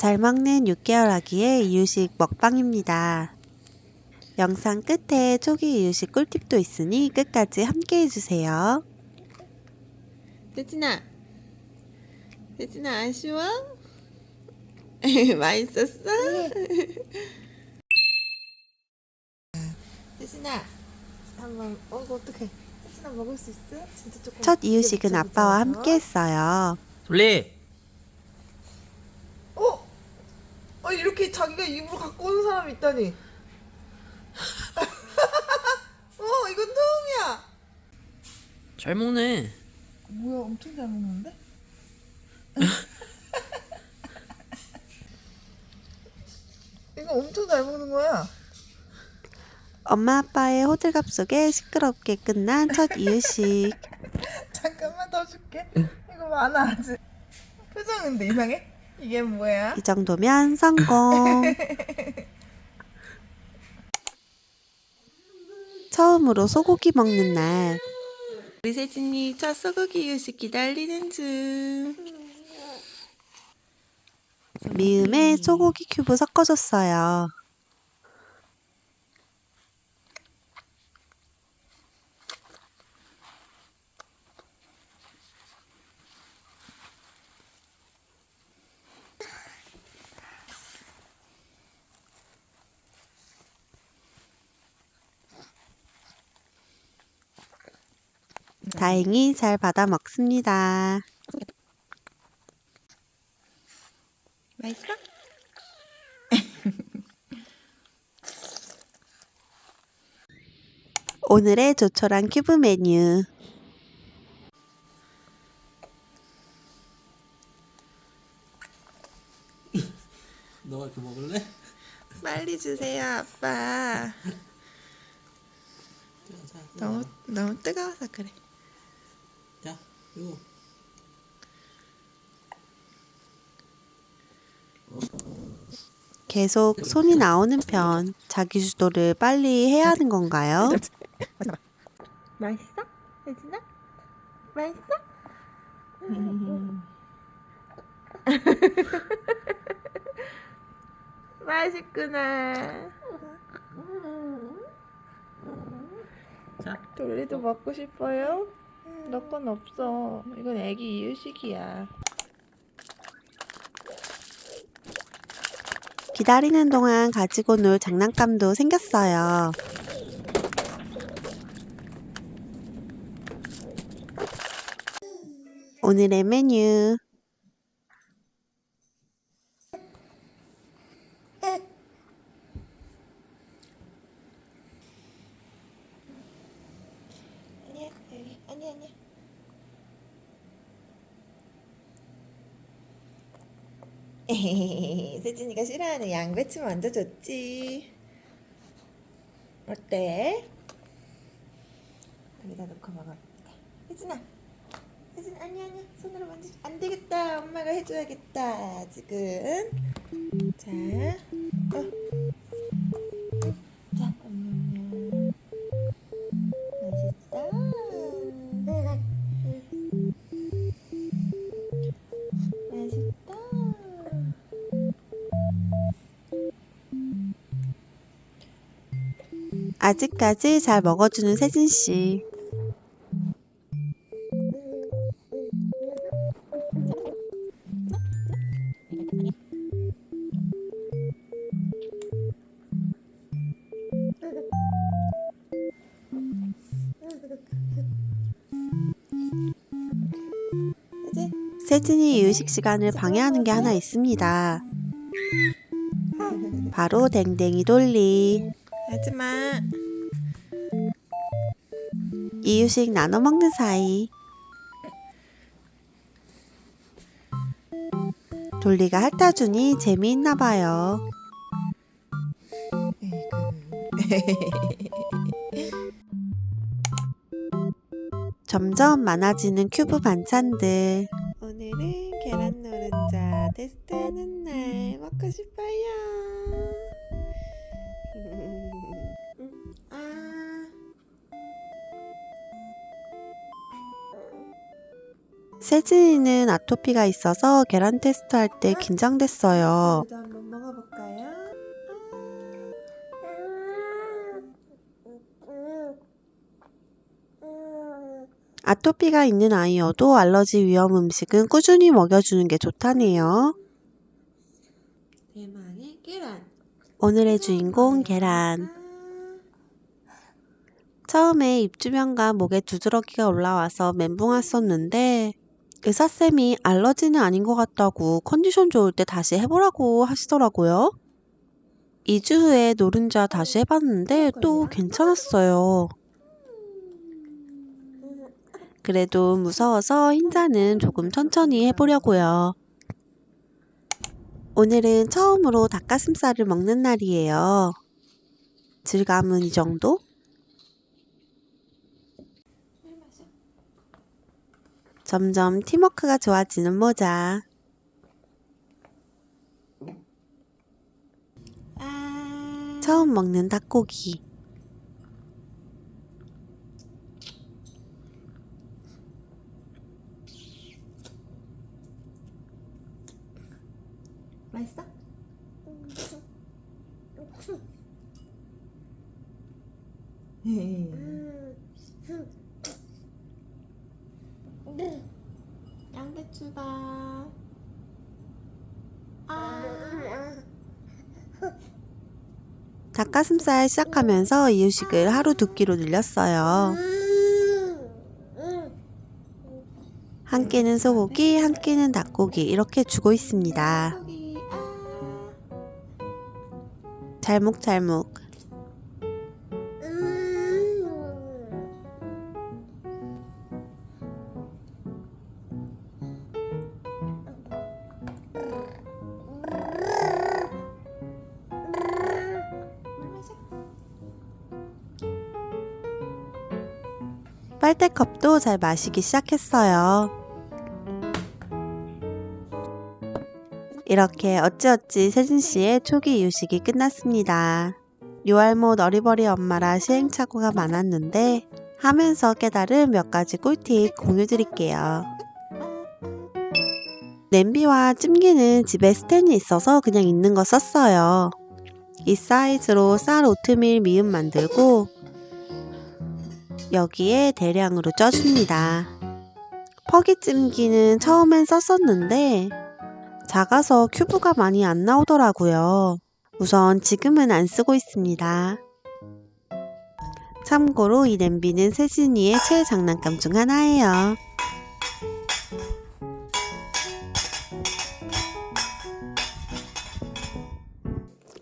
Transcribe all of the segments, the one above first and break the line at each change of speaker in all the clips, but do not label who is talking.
잘 먹는 6개월 아기의 이유식 먹방입니다. 영상 끝에 초기 이유식 꿀팁도 있으니 끝까지 함께 해주세요.
세진아, 세진아 아쉬워? 맛있었어? 세진아, 한번 어거 어떡해? 세진아 먹을 수 있어? 진짜 조금.
첫 이유식은 아빠와 함께 했어요.
졸리
어? 아 이렇게 자기가 입으로 갖고 오는 사람이 있다니. 어 이건 처음이야.
잘 먹네
뭐야 엄청 잘 먹는데? 이거 엄청 잘 먹는 거야.
엄마 아빠의 호들갑 속에 시끄럽게 끝난 첫 이유식.
잠깐만 더 줄게. 이거 많아 아직. 표정 근데 이상해? 이게 뭐야?
이 정도면 성공. 처음으로 소고기 먹는 날.
우리 세진이 첫 소고기 유식 기다리는 중.
미음에 소고기 큐브 섞어줬어요. 다행히 잘 받아 먹습니다.
맛있어?
오늘의 조촐한 큐브 메뉴.
너가 이렇게 먹을래?
빨리 주세요 아빠. 너무 너무 뜨거워서 그래.
자 이거
계속 손이 나오는 편. 자기 주도를 빨리 해야 하는 건가요?
맛있어? 세진아? 맛있어? 맛있구나.
자
돌리도 먹고 싶어요? 너 건 없어. 이건 애기 이유식이야.
기다리는 동안 가지고 놀 장난감도 생겼어요. 오늘의 메뉴.
아니야 여기 아니 아니야. 세진이가 싫어하는 양배추 먼저 줬지. 어때? 여기다 넣고 먹어. 세진아, 세진 아니 아니 손으로 만지 안 되겠다. 엄마가 해줘야겠다. 지금. 자, 어.
아직까지 잘 먹어주는 세진 씨. 세진이 이유식 시간을 방해하는 게 하나 있습니다. 바로 댕댕이 돌리.
하지마.
이유식 나눠 먹는 사이. 돌리가 핥아주니 재미있나 봐요. 점점 많아지는 큐브 반찬들.
오늘은 계란 노른자 테스트하는 날 먹고 싶어요.
세진이는 아토피가 있어서 계란 테스트 할 때 긴장됐어요.
저도 한번 먹어볼까요?
아토피가 있는 아이여도 알러지 위험 음식은 꾸준히 먹여주는 게 좋다네요.
대망의 계란.
오늘의 주인공 계란. 처음에 입 주변과 목에 두드러기가 올라와서 멘붕 왔었는데 의사쌤이 알러지는 아닌 것 같다고 컨디션 좋을 때 다시 해보라고 하시더라고요. 2주 후에 노른자 다시 해봤는데 또 괜찮았어요. 그래도 무서워서 흰자는 조금 천천히 해보려고요. 오늘은 처음으로 닭가슴살을 먹는 날이에요. 질감은 이 정도? 점점 팀워크가 좋아지는 모자. 처음 먹는 닭고기.
맛있어? 양배추다. 아.
닭가슴살 시작하면서 이유식을 하루 두 끼로 늘렸어요. 한 끼는 소고기, 한 끼는 닭고기 이렇게 주고 있습니다. 잘묵잘묵. 빨대컵도 잘 마시기 시작했어요. 이렇게 어찌어찌 세진 씨의 초기 이유식이 끝났습니다. 요알못 어리버리 엄마라 시행착오가 많았는데 하면서 깨달은 몇 가지 꿀팁 공유 드릴게요. 냄비와 찜기는 집에 스탠이 있어서 그냥 있는 거 썼어요. 이 사이즈로 쌀 오트밀 미음 만들고 여기에 대량으로 쪄줍니다. 퍼기 찜기는 처음엔 썼었는데 작아서 큐브가 많이 안 나오더라고요. 우선 지금은 안 쓰고 있습니다. 참고로 이 냄비는 세진이의 최애 장난감 중 하나예요.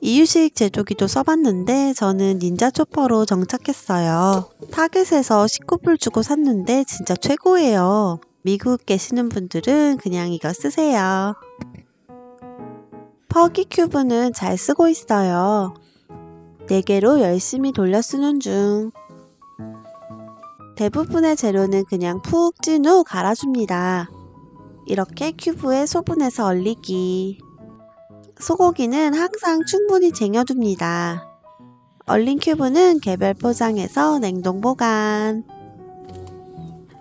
이유식 제조기도 써봤는데 저는 닌자 초퍼로 정착했어요. 타겟에서 19불 주고 샀는데 진짜 최고예요. 미국 계시는 분들은 그냥 이거 쓰세요. 퍼기 큐브는 잘 쓰고 있어요. 4개로 열심히 돌려 쓰는 중. 대부분의 재료는 그냥 푹 찐 후 갈아줍니다. 이렇게 큐브에 소분해서 얼리기. 소고기는 항상 충분히 쟁여둡니다. 얼린 큐브는 개별 포장해서 냉동 보관.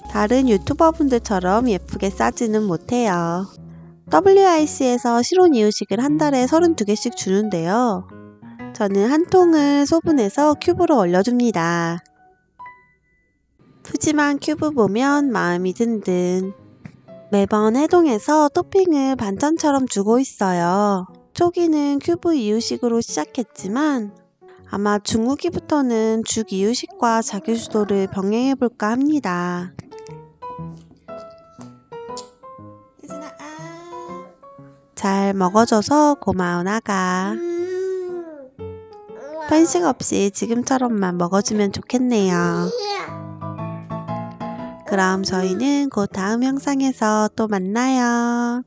다른 유튜버분들처럼 예쁘게 싸지는 못해요. WIC에서 실온 이유식을 한 달에 32개씩 주는데요. 저는 한 통을 소분해서 큐브로 얼려줍니다. 푸짐한 큐브 보면 마음이 든든. 매번 해동해서 토핑을 반찬처럼 주고 있어요. 초기는 큐브 이유식으로 시작했지만 아마 중후기부터는 죽 이유식과 자기주도를 병행해 볼까 합니다.
예진아 아.
잘 먹어줘서 고마운 아가. 편식 없이 지금처럼만 먹어주면 좋겠네요. 그럼 저희는 곧 다음 영상에서 또 만나요.